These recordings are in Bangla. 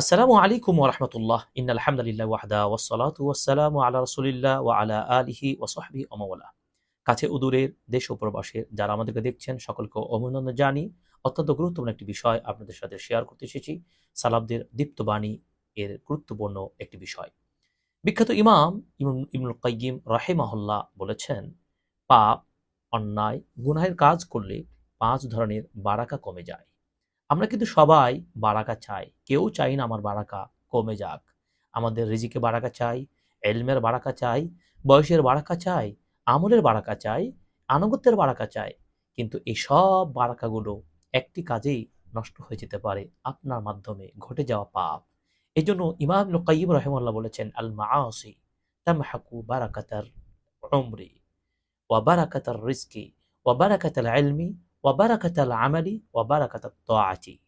আসসালামু আলাইকুম ওরহমতুল্লাহ ইন আলহামদুলিল্লাহ ওয়াহদা ওয়াসালাতু ওয়াসসালামু আলা রসুলিল্লাহ ওয়া আলা আলিহি ওয়াসহবি অমওয়ালা কাছে উদূরের দেশ ও প্রবাসের যারা আমাদেরকে দেখছেন, সকলকে অভিনন্দন জানি। অত্যন্ত গুরুত্বপূর্ণ একটি বিষয় আপনাদের সাথে শেয়ার করতে এসেছি। সালাবদের দীপ্তবাণী এর গুরুত্বপূর্ণ একটি বিষয়। বিখ্যাত ইমাম ইমাম ইবনুল কাইয়িম রাহেমাহুল্লাহ বলেছেন, পাপ, অন্যায়, গুনাহের কাজ করলে পাঁচ ধরনের বারাকা কমে যায়। আমরা কিন্তু সবাই বারাকা চাই। কেউ চাই না আমার বারাকা কমে যাক। আমাদের রিজিকে বারাকা চাই, এলমের বারাকা চাই, বয়সের বারাকা চাই, আমলের বারাকা চাই, আনুগত্যের বারাকা চাই। কিন্তু এই সব বারাকাগুলো একটি কাজেই নষ্ট হয়ে যেতে পারে, আপনার মাধ্যমে ঘটে যাওয়া পাপ। এই জন্য ইমাম কাইম রহমাল্লাহ বলেছেন আল মাসি তামহাকু বারাকাতার উমরি ওয়া বারাকাতার রিস্কি ওয়া বারাকাতাল ইলমি ওয়াবারাকাতাল আমালি ওয়াবারাকাতাত তোয়াচি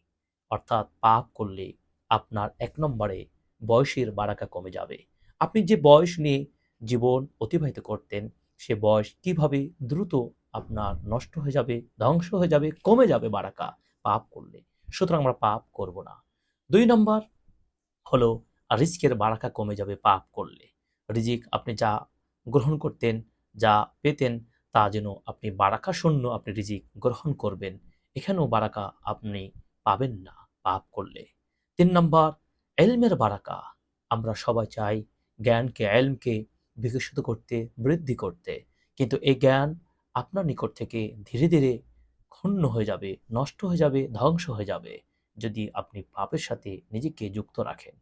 অর্থাৎ পাপ করলে আপনার এক নম্বরে বয়সের বারাকা কমে যাবে। আপনি যে বয়স নিয়ে জীবন অতিবাহিত করতেন, সে বয়স কীভাবে দ্রুত আপনার নষ্ট হয়ে যাবে, ধ্বংস হয়ে যাবে, কমে যাবে বারাকা? পাপ করলে। সুতরাং আমরা পাপ করব না। দুই নম্বর হলো রিজিকের বারাকা কমে যাবে পাপ করলে। রিজিক আপনি যা গ্রহণ করতেন, যা পেতেন তা যেন আপনি বারাকা শূন্য আপনি রিজিক গ্রহণ করবেন। এখানেও বারাকা আপনি পাবেন না, পাপ করলে। তিন নম্বর, এলমের বারাকা। আমরা সবাই চাই জ্ঞানকে, এলমকে বিকশিত করতে, বৃদ্ধি করতে। কিন্তু এই জ্ঞান আপনার নিকট থেকে ধীরে ধীরে ক্ষুণ্ণ হয়ে যাবে, নষ্ট হয়ে যাবে, ধ্বংস হয়ে যাবে, যদি আপনি পাপের সাথে নিজেকে যুক্ত রাখেন।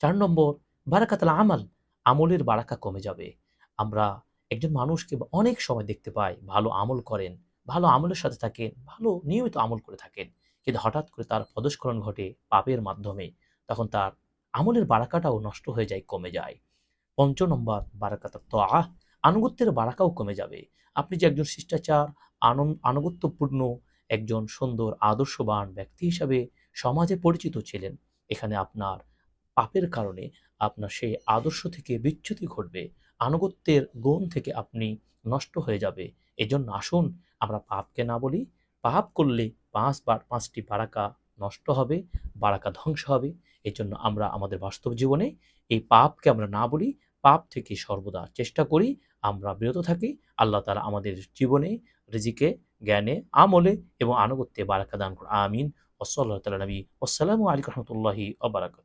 চার নম্বর, বারাকাতাল আমাল। আমলের বারাকা কমে যাবে। আমরা একজন মানুষকে অনেক সময় দেখতে পাই ভালো আমল করেন, ভালো আমলের সাথে থাকেন, ভালো নিয়মিত আমল করে থাকেন। কিন্তু হঠাৎ করে তার পদস্খলন ঘটে পাপের মাধ্যমে, তখন তার আমলের বারাকাটাও নষ্ট হয়ে যায়, কমে যায়। পঞ্চ নম্বর, বারাকাতা তো আহ আনুগত্যের বারাকাও কমে যাবে। আপনি যে একজন শিষ্টাচার আনুগত্যপূর্ণ, একজন সুন্দর, আদর্শবান ব্যক্তি হিসাবে সমাজে পরিচিত ছিলেন, এখানে আপনার পাপের কারণে আপনার সেই আদর্শ থেকে বিচ্যুতি ঘটবে। আনুগত্যের গুণ থেকে আপনি নষ্ট হয়ে যাবে। এজন্য আসুন, আমরা পাপকে না বলি, পাপ করলে পাঁচবার পাঁচটি বারাকা নষ্ট হবে, বারাকা ধ্বংস হবে। এই জন্য আমরা আমাদের বাস্তব জীবনে এই পাপকে আমরা না বলি, পাপ থেকে সর্বদা চেষ্টা করি, আমরা বিরত থাকি। আল্লাহ তালা আমাদের জীবনে রিজিকে, জ্ঞানে, আমলে এবং আনুগত্যে বারাকা দান করুন। আমিন। ওসল্লাহ তালা নবী। আসসালামু আলাইকুম রহমতুল্লাহি অবরাকাত